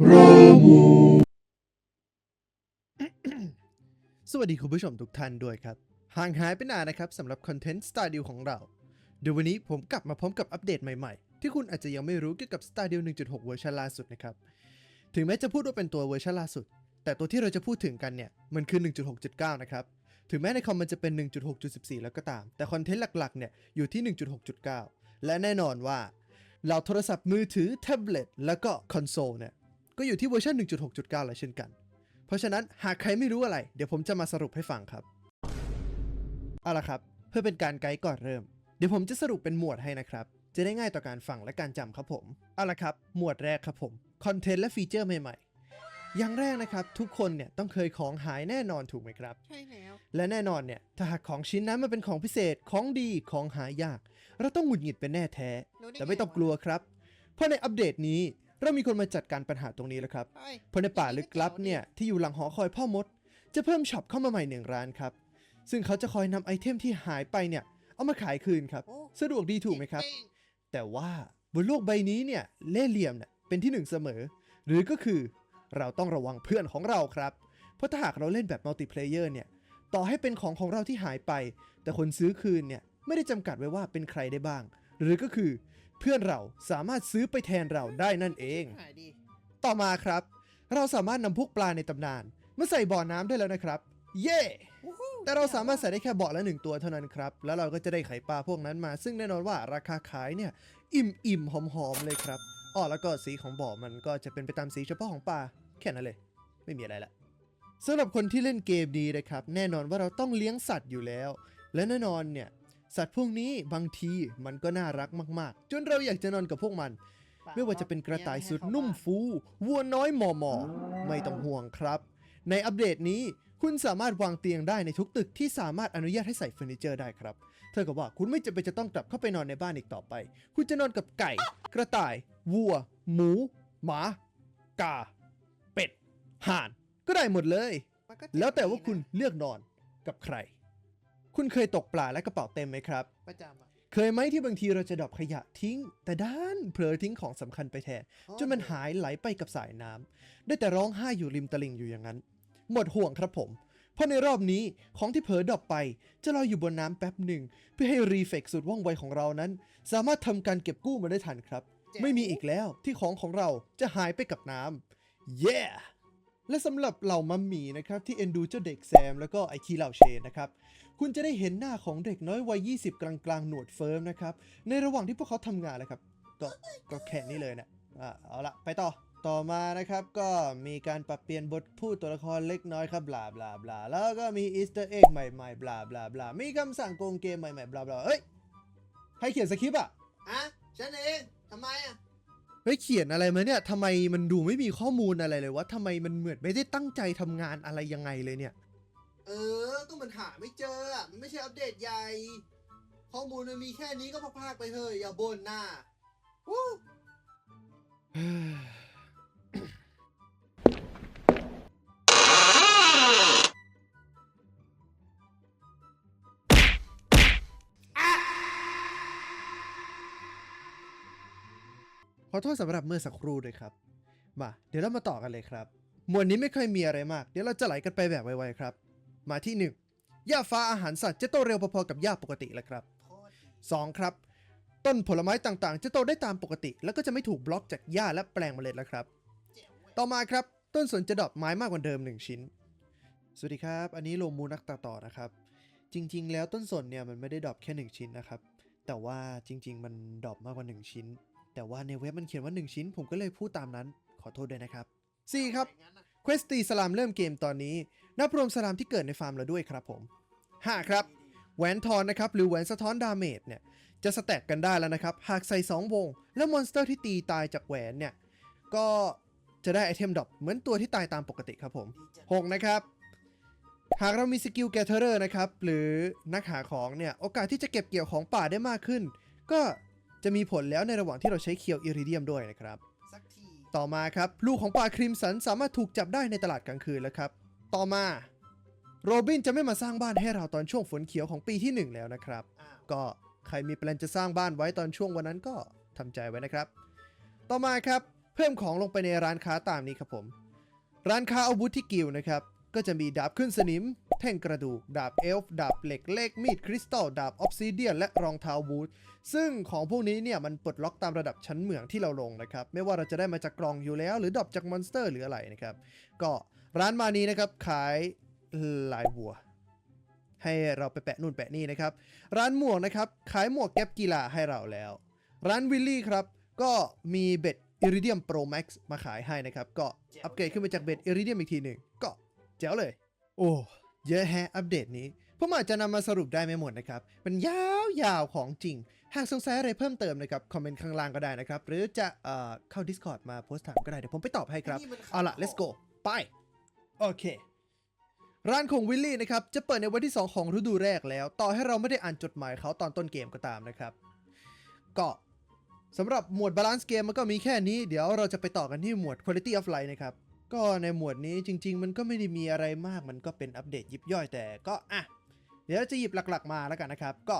สวัสดีคุณผู้ชมทุกท่านด้วยครับ ห่างหายไปนานนะครับสำหรับคอนเทนต์ Star d e a l ของเรา เดี๋ยววันนี้ผมกลับมาพร้อมกับอัปเดตใหม่ๆ ที่คุณอาจจะยังไม่รู้เกี่ยวกับ Star d e a l 1.6 เวอร์ชันล่าสุดนะครับ ถึงแม้จะพูดว่าเป็นตัวเวอร์ชันล่าสุด แต่ตัวที่เราจะพูดถึงกันเนี่ย มันคือ 1.6.9 นะครับ ถึงแม้ในคอมมันจะเป็น 1.6.14 แล้วก็ตาม แต่คอนเทนต์หลักๆ เนี่ยอยู่ที่ 1.6.9 และแน่นอนว่าเราโทรศัพท์มือถือแท็บเล็ตแล้วก็คอนโซลเนี่ย ก็อยู่ที่เวอร์ชัน1.6.9 แล้วเช่นกัน เพราะฉะนั้นหากใครไม่รู้อะไร เดี๋ยวผมจะมาสรุปให้ฟังครับ เอาละครับ เพื่อเป็นการไกด์ก่อนเริ่ม เดี๋ยวผมจะสรุปเป็นหมวดให้นะครับ จะได้ง่ายต่อการฟังและการจำครับผม เอาละครับ หมวดแรกครับผมคอนเทนต์และฟีเจอร์ใหม่ๆ อย่างแรกนะครับ ทุกคนเนี่ยต้องเคยของหายแน่นอนถูกไหมครับ ใช่แล้ว และแน่นอนเนี่ยถ้าหากของชิ้นนั้นมันเป็นของพิเศษของดีของหายาก เราต้องหงุดหงิดเป็นแน่แท้ รู้ด้แต่ไม่ต้องงวะกลัวครับ เพราะในอัปเดตนี้ เรามีคนมาจัดการปัญหาตรงนี้แล้วครับเอ้ยเพราะในป่าลึกลับเนี่ยที่อยู่หลังหอคอยพ่อมด จะเพิ่มช็อปเข้ามาใหม่หนึ่งร้านครับ ซึ่งเขาจะคอยนำไอเทมที่หายไปเนี่ย เอามาขายคืนครับโอ้สะดวกดีถูกไหมครับเจ๋งแต่ว่าบนโลกใบนี้เนี่ยเล่ห์เหลี่ยมเนี่ยเป็นที่หนึ่งเสมอ หรือก็คือเราต้องระวังเพื่อนของเราครับ เพราะถ้าหากเราเล่นแบบมัลติเพลเยอร์เนี่ยต่อให้เป็นของของเราที่หายไป แต่คนซื้อคืนเนี่ยไม่ได้จำกัดไว้ว่าเป็นใครได้บ้าง หรือก็คือ เพื่อนเราสามารถซื้อไปแทนเราได้นั่นเอง หายดี ต่อมาครับ เราสามารถนำพวกปลาในตำนานมาใส่บ่อน้ำได้แล้วนะครับ เย้วู้ฮู้แต่เราสามารถใส่ได้แค่เบาะละหนึ่งตัวเท่านั้นครับ แล้วเราก็จะได้ไข่ปลาพวกนั้นมา ซึ่งแน่นอนว่าราคาขายเนี่ย อิ่มอิ่มหอมหอมๆเลยครับอ๋อแล้วก็สีของบ่อมันก็จะเป็นไปตามสีเฉพาะของปลาแค่นั้นเลย ไม่มีอะไรละสำหรับคนที่เล่นเกมดีนะครับ แน่นอนว่าเราต้องเลี้ยงสัตว์อยู่แล้ว และแน่นอนเนี่ย สัตว์พวกนี้บางทีมันก็น่ารักมากๆ จนเราอยากจะนอนกับพวกมัน ไม่ว่าจะเป็นกระต่ายสุดนุ่มฟูวัวน้อยหมอหมอไม่ต้องห่วงครับ ในอัปเดตนี้คุณสามารถวางเตียงได้ในทุกตึกที่สามารถอนุญาตให้ใส่เฟอร์นิเจอร์ได้ครับเท่ากับว่าคุณไม่จำเป็นจะต้องกลับเข้าไปนอนในบ้านอีกต่อไป คุณจะนอนกับไก่ กระต่าย วัว หมู หมา กา เป็ด ห่าน ก็ได้หมดเลยมันก็เจ๋งแล้วแต่ว่าดีนะคุณเลือกนอนกับใคร คุณเคยตกปลาและกระเป๋าเต็มไหมครับ ประจำอะ เคยไหมที่บางทีเราจะดรอปขยะทิ้ง แต่ด้านเผลอทิ้งของสำคัญไปแทน อ๋อ จนมันหายไหลไปกับสายน้ำได้แต่ร้องไห้อยู่ริมตลิ่งอยู่อย่างนั้น หมดห่วงครับผม เพราะในรอบนี้ของที่เผลอดรอปไป จะลอยอยู่บนน้ำแป๊บหนึ่ง เพื่อให้รีเฟกสุดว่องไวของเรานั้น สามารถทำการเก็บกู้มาได้ทันครับแจ๋วไม่มีอีกแล้วที่ของของเราจะหายไปกับน้ำเย้ และสำหรับเหล่ามัมหมี่นะครับที่เอ็นดูเจ้าเด็กแซมแล้วก็ไอคีเหล่าเชนนะครับ คุณจะได้เห็นหน้าของเด็กน้อยวัย 20 กลางๆ หนวดเฟิร์มนะครับ ในระหว่างที่พวกเขาทำงานเลยครับก็ก็แค่นี้เลยนะอะเอาละไปต่อต่อมานะครับก็มีการปรับเปลี่ยนบทพูดตัวละครเล็กน้อยครับบลาบลาบลาแล้วก็มีอีสเตอร์เอ็กใหม่ๆบลาบลาบลามีคำสั่งโกงเกมใหม่ๆบลาบลาเอ้ยใครเขียนสคริปต์อะอะฉันเองทำไมอะ เฮ้ยเขียนอะไรมาเนี่ยทำไมมันดูไม่มีข้อมูลอะไรเลยวะทำไมมันเหมือนไม่ได้ตั้งใจทำงานอะไรยังไงเลยเนี่ย เออ ก็มันหาไม่เจออะมันไม่ใช่อัปเดตใหญ่ ข้อมูลมันมีแค่นี้ก็พากๆไปเถอะอย่าบ่นน่ะวู้ ขอโทษสำหรับเมื่อสักครู่ด้วยครับ มา เดี๋ยวเรามาต่อกันเลยครับ หมวดนี้ไม่เคยมีอะไรมาก เดี๋ยวเราจะไหลกันไปแบบไวๆครับ มาที่ 1. หญ้าฟ้าอาหารสัตว์จะโตเร็วพอๆกับหญ้าปกติแล้วครับ 2. ครับ ต้นผลไม้ต่างๆ จะโตได้ตามปกติ แล้วก็จะไม่ถูกบล็อกจากหญ้าและแปลงเมล็ดแล้วครับ ต่อมาครับ ต้นสนจะดอปไม้มากกว่าเดิม 1 ชิ้น สวัสดีครับ อันนี้โลมูนักตัดต่อนะครับ จริง ๆ แล้วต้นสนเนี่ยมันไม่ได้ดอปแค่ 1 ชิ้นนะครับ แต่ว่าจริง ๆ มันดอปมากกว่า 1 ชิ้น แต่ว่าในเว็บมันเขียนว่า 1 ชิ้น ผมก็เลยพูดตามนั้น ขอโทษด้วยนะครับ 4 ครับเควสตีสลามเริ่มเกมตอนนี้ นับรวมสลามที่เกิดในฟาร์มเราด้วยครับผม 5 ครับแหวนทอนนะครับหรือแหวนสะท้อนดาเมจเนี่ยจะสแต็กกันได้แล้วนะครับ หากใส่ 2 วง แล้วมอนสเตอร์ที่ตีตายจากแหวนเนี่ยก็จะได้ไอเทมดรอปเหมือนตัวที่ตายตามปกติครับผม6นะครับหากเรามีสกิลแกเทอร์นะครับหรือนักหาของเนี่ยโอกาสที่จะเก็บเกี่ยวของป่าได้มากขึ้น ก็ จะมีผลแล้วในระหว่างที่เราใช้เคียวอิริเดียมด้วยนะครับสักทีต่อมาครับ ลูกของปลาครีมสันสามารถถูกจับได้ในตลาดกลางคืนแล้วครับ ต่อมาโรบินจะไม่มาสร้างบ้านให้เราตอนช่วงฝนเขียวของปีที่ 1 แล้วนะครับอ้าวก็ใครมีแปลนจะสร้างบ้านไว้ตอนช่วงวันนั้นก็ทำใจไว้นะครับ ต่อมาครับพพิ่มของลงไปในร้านค้าตามนี้ครับผม ร้านค้าอาวุธที่กิลด์นะครับ ก็จะมีดาบขึ้นสนิม แท่งกระดูก ดาบเอลฟ์ดาบเหล็กเลขมีดคริสตัลดาบออฟซิเดียนและรองเท้าบูทซึ่งของพวกนี้เนี่ยมันปลดล็อกตามระดับชั้นเหมืองที่เราลงนะครับ ไม่ว่าเราจะได้มาจากกล่องอยู่แล้ว หรือดรอปจากมอนสเตอร์หรืออะไรนะครับ ก็ร้านมานี้นะครับขายลายวัว ให้เราไปแปะนู่นแปะนี่นะครับ ร้านหมวกนะครับขายหมวกแก๊ปกีฬาให้เราแล้ว ร้านวิลลี่ครับก็มีเบ็ดอิริเดียมโปรแม็กซ์มาขายให้นะครับ ก็อัปเกรดขึ้นมาจากเบ็ดอิริเดียมอีกทีหนึ่งก็ แจ๋วเลย โอ้เยอะแฮะอัปเดตนี้ผมอาจจะนำมาสรุปได้ไม่หมดนะครับ มันยาวๆของจริง หากสงสัยอะไรเพิ่มเติมนะครับ คอมเมนต์ข้างล่างก็ได้นะครับ หรือจะเอ่อเข้า Discord มาโพสต์ถามก็ได้ เดี๋ยวผมไปตอบให้ครับนี่มันขายเอาล่ะของ let's go ไป โอเค ร้านของวิลลี่นะครับ จะเปิดในวันที่ 2 ของฤดูแรกแล้ว ต่อให้เราไม่ได้อ่านจดหมายเขาตอนต้นเกมก็ตามนะครับ ก็สำหรับหมวดบาลานซ์เกมมันก็มีแค่นี้ เดี๋ยวเราจะไปต่อกันที่หมวด Quality of Life นะครับ ก็ในหมวดนี้จริง ๆ มันก็ไม่ได้มีอะไรมาก มันก็เป็นอัปเดตยิบย่อยแต่ก็อะ เดี๋ยวจะหยิบหลักๆมาแล้วกันนะครับ ก็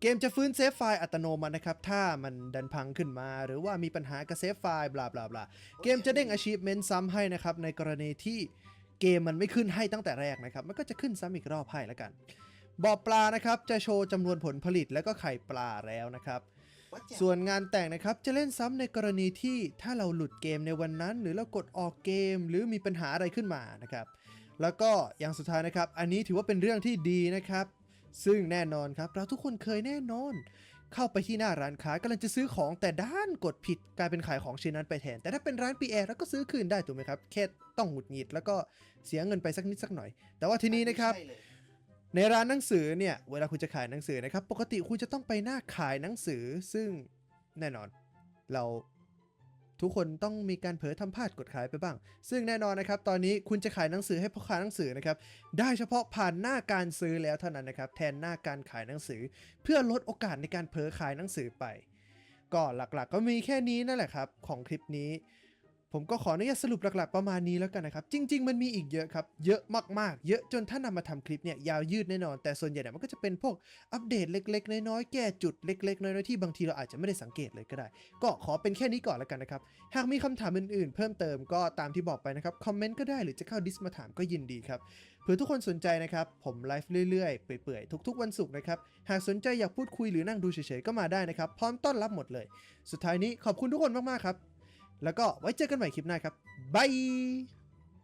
เกมจะฟื้นเซฟไฟล์อัตโนมัตินะครับ ถ้ามันดันพังขึ้นมา หรือว่ามีปัญหากับเซฟไฟล์บลาบลาบลาเกมจะเด้ง achievement ซ้ำให้นะครับ ในกรณีที่เกมมันไม่ขึ้นให้ตั้งแต่แรกนะครับ มันก็จะขึ้นซ้ำอีกรอบให้แล้วกันบ่อปลานะครับจะโชว์จำนวนผลผลิตแล้วก็ไข่ปลาแล้วนะครับ ส่วนงานแต่งนะครับจะเล่นซ้ำในกรณีที่ถ้าเราหลุดเกมในวันนั้น หรือเรากดออกเกมหรือมีปัญหาอะไรขึ้นมานะครับ แล้วก็อย่างสุดท้ายนะครับ อันนี้ถือว่าเป็นเรื่องที่ดีนะครับ ซึ่งแน่นอนครับ เราทุกคนเคยแน่นอน เข้าไปที่หน้าร้านค้ากำลังจะซื้อของแต่ด้านกดผิดกลายเป็นขายของชิ้นนั้นไปแทน แต่ถ้าเป็นร้านปีแอร์เราก็ซื้อคืนได้ถูกไหมครับแค่ต้องหงุดหงิดแล้วก็เสียเงินไปสักนิดสักหน่อย แต่ว่าทีนี้นะครับ ในร้านหนังสือเนี่ยเวลาคุณจะขายหนังสือนะครับ ปกติคุณจะต้องไปหน้าขายหนังสือ ซึ่งแน่นอน เราทุกคนต้องมีการเผลอทำพลาดกดขายไปบ้าง ซึ่งแน่นอนนะครับ ตอนนี้คุณจะขายหนังสือให้พ่อค้าหนังสือนะครับ ได้เฉพาะผ่านหน้าการซื้อแล้วเท่านั้นนะครับ แทนหน้าการขายหนังสือ เพื่อลดโอกาสในการเผลอขายหนังสือไป ก็หลักๆก็มีแค่นี้นั่นแหละครับ ของคลิปนี้ ผมก็ขออนุญาตสรุปหลักๆประมาณนี้แล้วกันนะครับ จริง ๆ มันมีอีกเยอะครับ เยอะมากๆ เยอะจนถ้านำมาทำคลิปเนี่ยยาวยืดแน่นอน แต่ส่วนใหญ่เนี่ยมันก็จะเป็นพวกอัปเดตเล็ก ๆ น้อยๆ แก้จุดเล็ก ๆ น้อยๆ ที่บางทีเราอาจจะไม่ได้สังเกตเลยก็ได้ ก็ขอเป็นแค่นี้ก่อนแล้วกันนะครับ หากมีคำถามอื่นๆ เพิ่มเติมก็ตามที่บอกไปนะครับ คอมเมนต์ก็ได้หรือจะเข้าดิสมาถามก็ยินดีครับเผื่อทุกคนสนใจนะครับ ผมไลฟ์เรื่อยๆ เปื่อยๆ ทุก ๆ วันศุกร์นะครับ หากสนใจอยากพูดคุยหรือนั่งดูเฉยๆ ก็มาได้นะครับ พร้อมต้อนรับหมดเลย สุดท้ายนี้ขอบคุณทุกคนมากๆ ครับ แล้วก็ไว้เจอกันใหม่คลิปหน้าครับบาย